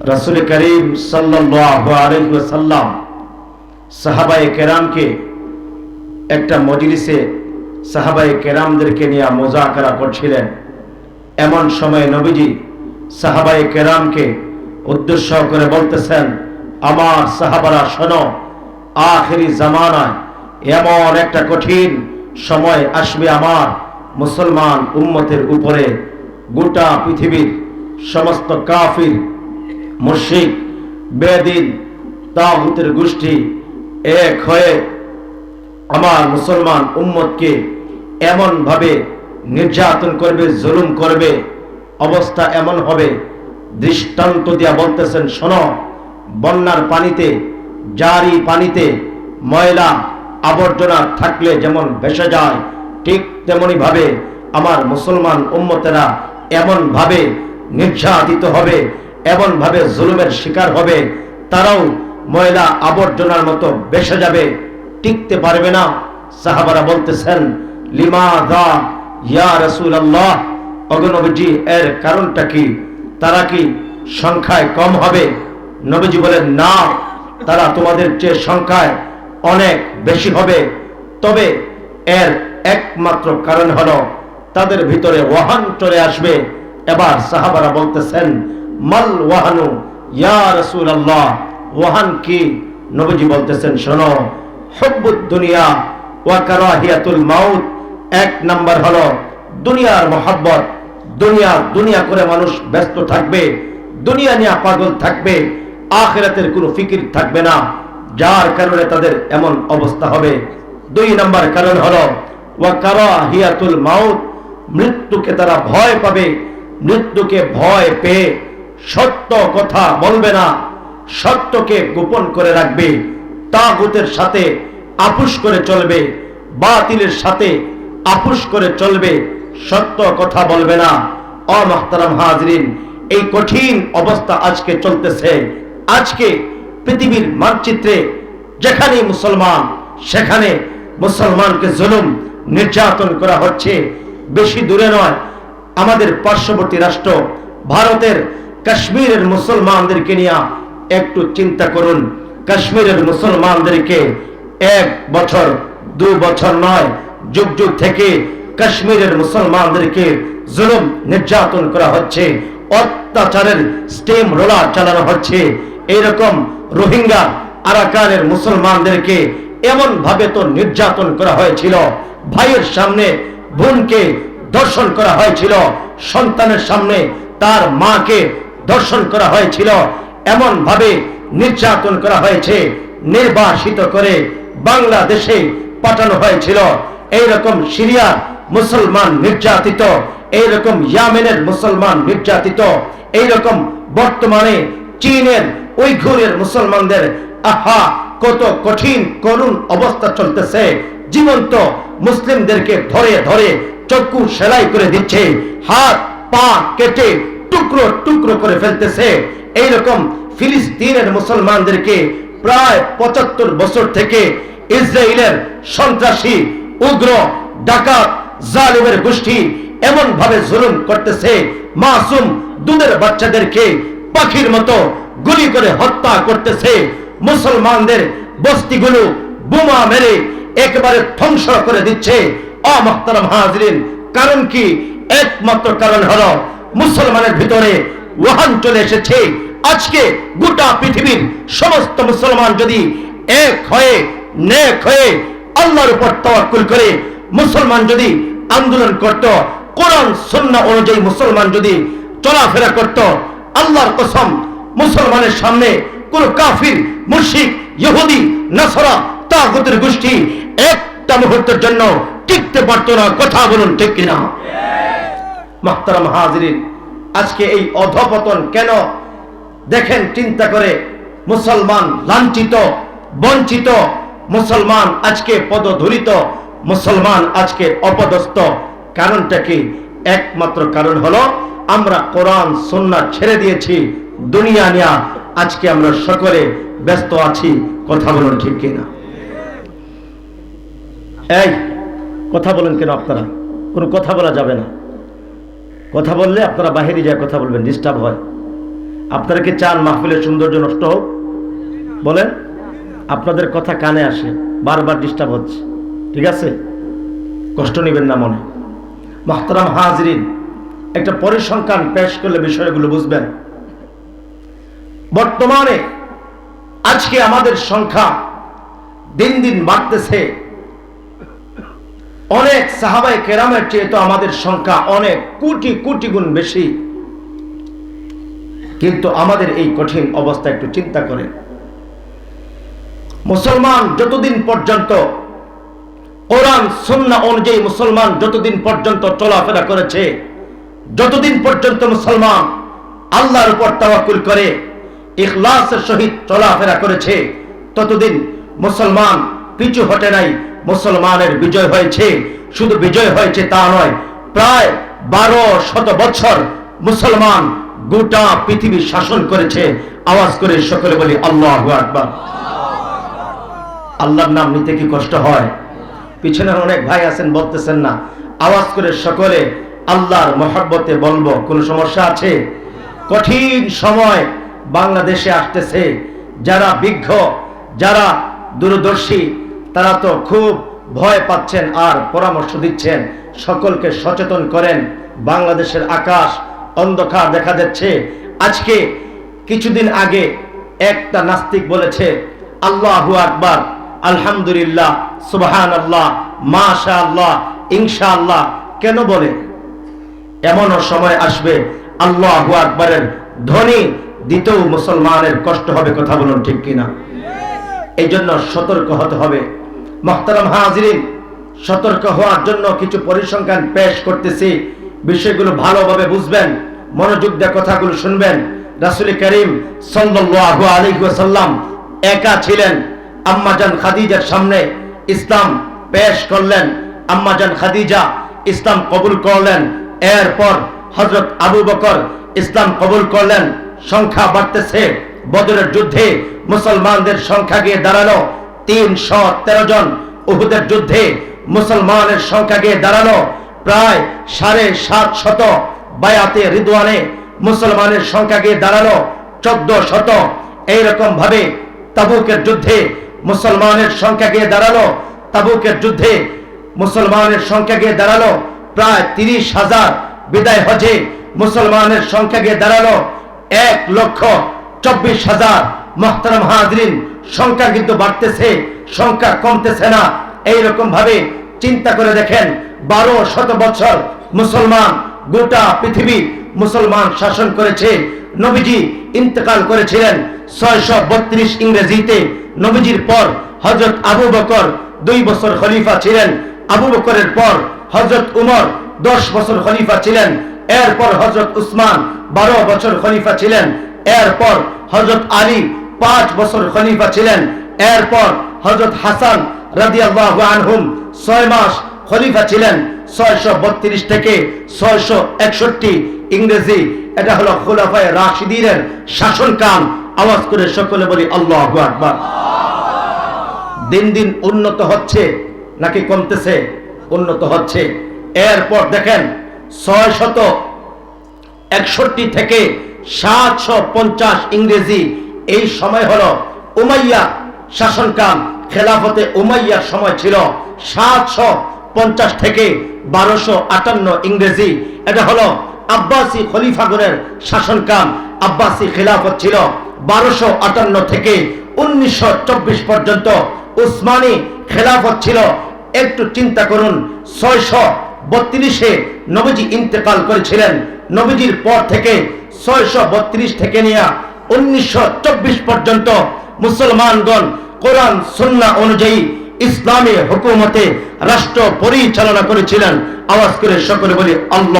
রাসুল করিম সাল্লাম সাহাবায়ে কেরামকে একটা মজলিসে সাহাবায়ে কেরামদেরকে নিয়ে মোজাকারা করছিলেন। এমন সময় নবীজি সাহাবায়ে কেরামকে উদ্দেশ্য করে বলতেছেন, আমার সাহাবারা শোনো, আখেরি জামানায় এমন একটা কঠিন সময় আসবে আমার মুসলমান উম্মতের উপরে। গোটা পৃথিবীর সমস্ত কাফির মুশিক বেদিন, তাগুতের গোষ্ঠী এক হয়ে আমার মুসলমান উম্মতকে এমন ভাবে নির্যাতন করবে, জুলুম করবে, অবস্থা এমন হবে, দৃষ্টান্ত দিয়া বলতেছেন, শোনো, বন্যার পানিতে, জারি পানিতে ময়লা আবর্জনা থাকলে যেমন ভেসে যায়, ঠিক তেমনি ভাবে আমার মুসলমান উম্মতেরা এমন ভাবে নির্যাতিত হবে এমন ভাবে জুলুমের শিকার হবে, তারাও ময়লা আবর্জনার মতো বেসে যাবে, টিকতে পারবে না। সাহাবারা বলতেছেন লিমা দা ইয়া রসুল আল্লাহ অগনবীজি এর কারণটা কি? তারা কি সংখ্যায় কম হবে? নবীজি বলেন, না, তারা তোমাদের চেয়ে সংখ্যায় অনেক বেশি হবে। তবে এর একমাত্র কারণ হলো, তাদের ভিতরে ওয়াহান চলে আসবে। এবার সাহাবারা বলতেছেন মাল ওয়াহানু, ইয়া রসুল আল্লাহ ওয়াহান কি? নবীজি বলতেছেন, শোনো, হব্বুদ দুনিয়া ওয়া কারাহিয়াতুল মাউত, এক নাম্বার হলো দুনিয়ার মোহাব্বত, দুনিয়া দুনিয়া করে মানুষ ব্যস্ত থাকবে, দুনিয়া নিয়ে পাগল থাকবে, আখেরাতের কোনো ফিকির থাকবে না, যার কারণে তাদের এমন অবস্থা হবে। দুই নাম্বার কারণ হলো, ওয়া কারাহিয়াতুল মাউত, মৃত্যুকে তারা ভয় পাবে, মৃত্যুকে ভয় পেয়ে সত্য কথা বলবে না। সত্যকে গোপন করে রাখবে। তাগুতের সাথে আপুস করে চলবে। বাতিলের সাথে আপুস করে চলবে। সত্য কথা বলবে না। অমাহতারাম হাজরিন, এই কঠিন অবস্থা আজকে চলতেছে। আজকে পৃথিবীর মানচিত্রে যেখানে মুসলমান, সেখানে মুসলমানকে জুলুম নির্যাতন করা হচ্ছে। বেশি দূরে নয়, আমাদের পার্শ্ববর্তী রাষ্ট্র, ভারতের কাশ্মীরের মুসলমানদেরকে নিয়ে একটু চিন্তা করুন। কাশ্মীরের মুসলমানদেরকে এক বছর, দু বছর নয়, যুগ যুগ থেকে কাশ্মীরের মুসলমানদেরকে জুলুম নির্যাতন করা হচ্ছে, অত্যাচারের স্টেম রোলার চালানো হচ্ছে। এইরকম রোহিঙ্গা আরাকানের মুসলমানদেরকে এমন ভাবে তো নির্যাতন করা হয়েছিল। ভাইয়ের সামনে বোনকে দর্শন করা হয়েছিল, সন্তানের সামনে তার মাকে দর্শন করা হয়েছিল এমন ভাবে নির্যাতন করা হয়েছে, নির্বাসিত করে বাংলাদেশে পাঠানো হয়েছিল। এইরকম সিরিয়ার মুসলমান নির্যাতিত, এইরকম ইয়ামেনের মুসলমান নির্যাতিত, এইরকম বর্তমানে চীনের উইঘুরের মুসলমানদের, আহা, কত কঠিন, করুণ অবস্থা চলতেছে। জীবন্ত মুসলিমদেরকে ধরে ধরে চক্ষু সেলাই করে দিচ্ছে। হাত, পা কেটে টুকরো টুকরো করে ফেলতেছে। এইরকম ফিলিস্তিনের মুসলমানদেরকে প্রায় পঁচাত্তর বছর থেকে ইসরায়েলের সন্ত্রাসী, উগ্র, ডাকাত, জালিমের গোষ্ঠী এমন ভাবে জুলুম করতেছে। মাসুম দুধের বাচ্চাদেরকে পাখির মতো গুলি করে হত্যা করতেছে। মুসলমানদের বস্তিগুলো বোমা মেরে একেবারে ধ্বংস করে দিচ্ছে। অমহতারাম হাজরিন, কারণ কি? একমাত্র কারণ হলো মুসলমানের ভিতরে ওয়াহান চলে এসেছে। আজকে গোটা পৃথিবীর সমস্ত মুসলমান যদি এক হয়ে নেক হয়ে আল্লাহর উপর তাওয়াক্কুল করে মুসলমান যদি আন্দোলন করত কোরআন সুন্নাহ অনুযায়ী মুসলমান যদি চলাফেরা করত আল্লাহর কসম মুসলমানের সামনে কোন কাফির মুশরিক ইহুদি নাসরা তাগুতের গোষ্ঠী একটা মুহূর্তের জন্য টিকতে পারতো না। কথা বলুন ঠিক কিনা? মাহতারাম হাজরিন আজকে এই অধপতন কেন? দেখেন, চিন্তা করে মুসলমান লাঞ্ছিত, বঞ্চিত। মুসলমান আজকে পদধূলিত, মুসলমান আজকে অপদস্থ। কারণটা কি? একমাত্র কারণ হলো, আমরা কোরআন সন্না ছেড়ে দিয়েছি, দুনিয়া নিয়া। আজকে আমরা সকলে ব্যস্ত আছি, কথা বলুন ঠিক কিনা? এই, কথা বলেন কেন আপনারা? কোনো কথা বলা যাবে না। কথা বললে আপনারা বাহিরে যায় কথা বলবেন ডিস্টার্ব হয়। আপনারা কি চান মাহফিলের সৌন্দর্য নষ্ট হোক? বলেন। আপনাদের কথা কানে আসে, বারবার ডিস্টার্ব হচ্ছে। ঠিক আছে? কষ্ট নেবেন না মনে। মাহতারাম হাজরিন, একটা পরিসংখ্যান পেশ করলে বিষয়গুলো বুঝবেন। বর্তমানে আজকে আমাদের সংখ্যা দিন দিন বাড়তেছে। অনেক সাহাবাই কেরামের চেয়ে তো আমাদের সংখ্যা অনেক, কোটি কোটি গুণ বেশি। কিন্তু আমাদের এই কঠিন অবস্থা একটু চিন্তা করেন। মুসলমান যতদিন পর্যন্ত কোরআন সুন্না অনুযায়ী মুসলমান যতদিন পর্যন্ত চলাফেরা করেছে, যতদিন পর্যন্ত মুসলমান আল্লাহর উপর তাওয়াক্কুল করে, ইখলাসের সহিত চলাফেরা করেছে, ততদিন মুসলমান পিছু হটে নাই মুসলমানের বিজয় হয়েছে। শুধু বিজয় হয়েছে তা নয়, প্রায় বারো শত বছর মুসলমান গোটা পৃথিবী শাসন করেছে। আওয়াজ করে সকলে বলি, আল্লাহ আকবার। আল্লাহর নাম নিতে কি কষ্ট হয়? পিছনে অনেক ভাই আছেন, বলতেছেন না। আওয়াজ করে সকলে, আল্লাহর মহাব্বতে বলব, কোনো সমস্যা আছে? কঠিন সময় বাংলাদেশে আসতেছে। যারা বিজ্ঞ, যারা দূরদর্শী তারা তো খুব ভয় পাচ্ছেন আর পরামর্শ দিচ্ছেন। সকলকে সচেতন করেন। বাংলাদেশের আকাশ অন্ধকার দেখা যাচ্ছে। আজকে কিছুদিন আগে একটা নাস্তিক বলেছে, আল্লাহু আকবার, আলহামদুলিল্লাহ সুবহান আল্লাহ মাশা আল্লাহ ইনশা আল্লাহ কেন বলে? এমনও সময় আসবে আল্লাহ আকবারের ধ্বনি দিতেও মুসলমানের কষ্ট হবে, কথা বলুন ঠিক কিনা? এই জন্য সতর্ক হতে হবে। মহতারাম হাজরিন, সতর্ক হওয়ার জন্য কিছু পরিসংখ্যান পেশ করতেছি। বিষয়গুলো ভালোভাবে বুঝবেন, মনোযোগ দিয়ে কথাগুলো শুনবেন। রাসুল করিম সাল্লাল্লাহু আলাইহি একা ছিলেন আম্মাজান খাদিজার সামনে ইসলাম পেশ করলেন আম্মাজান খাদিজা ইসলাম কবুল করলেন। এরপর হজরত আবু বকর ইসলাম কবুল করলেন। সংখ্যা বাড়তেছে, বদরের যুদ্ধে মুসলমানদের সংখ্যা গিয়ে দাঁড়াল। তিনশো তেরো জন উহুদের যুদ্ধে মুসলমানের সংখ্যা গিয়ে দাঁড়াল। প্রায় সাড়ে সাত শত বায়াতে রিদওয়ানে মুসলমানের সংখ্যা গিয়ে দাঁড়াল চোদ্দ শত। এইরকম ভাবে তাবুকের যুদ্ধে মুসলমানের সংখ্যা গিয়ে দাঁড়াল। তাবুকের যুদ্ধে মুসলমানের সংখ্যা গিয়ে দাঁড়াল। প্রায় তিরিশ হাজার বিদায় হজে মুসলমানের সংখ্যা গিয়ে দাঁড়াল। এক লক্ষ চব্বিশ হাজার মোহতারাম হাজরিন সংখ্যা কিন্তু বাড়তেছে, সংখ্যা কমতেছে না। এইরকম ভাবে চিন্তা করে দেখেন, বারো শত বছর মুসলমান, গোটা পৃথিবী মুসলমান শাসন করেছে। নবীজি ইন্তেকাল করেছিলেন ছয়শো বত্রিশ ইংরেজিতে। নবীজির পর হজরত আবু বকর দুই বছর খলিফা ছিলেন। আবু বকরের পর হজরত উমর দশ বছর খলিফা ছিলেন। এরপর হজরত উসমান বারো বছর খলিফা ছিলেন। এরপর হজরত আলী পাঁচ বছর খলিফা ছিলেন। এরপর হজরত হাসান আনহুম ছয় মাস খলিফা ছিলেন। ছয়শো বত্রিশ থেকে ছয়শো একষট্টি ইংরেজি। এটা হলো খোলাফায় রাশিদিনের শাসনকাল। আওয়াজ করে সকলে বলি, আল্লাহ আকবার। দিন দিন উন্নত হচ্ছে নাকি কমতেছে? উন্নত হচ্ছে। এরপর দেখেন ছয় শত একষট্টি থেকে সাতশো পঞ্চাশ ইংরেজি এই সময় হলো উমাইয়া শাসনকাল। খেলাফতে উমাইয়ার সময় ছিল সাতশো পঞ্চাশ থেকে বারোশো আটান্ন ইংরেজি। এটা হলো আব্বাসি খলিফাগণের শাসনকাল। আব্বাসি খেলাফত ছিল বারোশো আটান্ন থেকে উনিশশো চব্বিশ পর্যন্ত। উসমানী খেলাফত ছিল, একটু চিন্তা করুন, ছয়শো বত্রিশে নবীজি ইন্তেকাল করেছিলেন। নবীজির পর থেকে ছয়শো বত্রিশ থেকে নিয়ে উনিশশো চব্বিশ পর্যন্ত মুসলমানগণ কোরআন, সুন্না অনুযায়ী ইসলামী হুকুমতে রাষ্ট্র পরিচালনা করেছিলেন। আওয়াজ করে সকলে বলি, আল্লাহ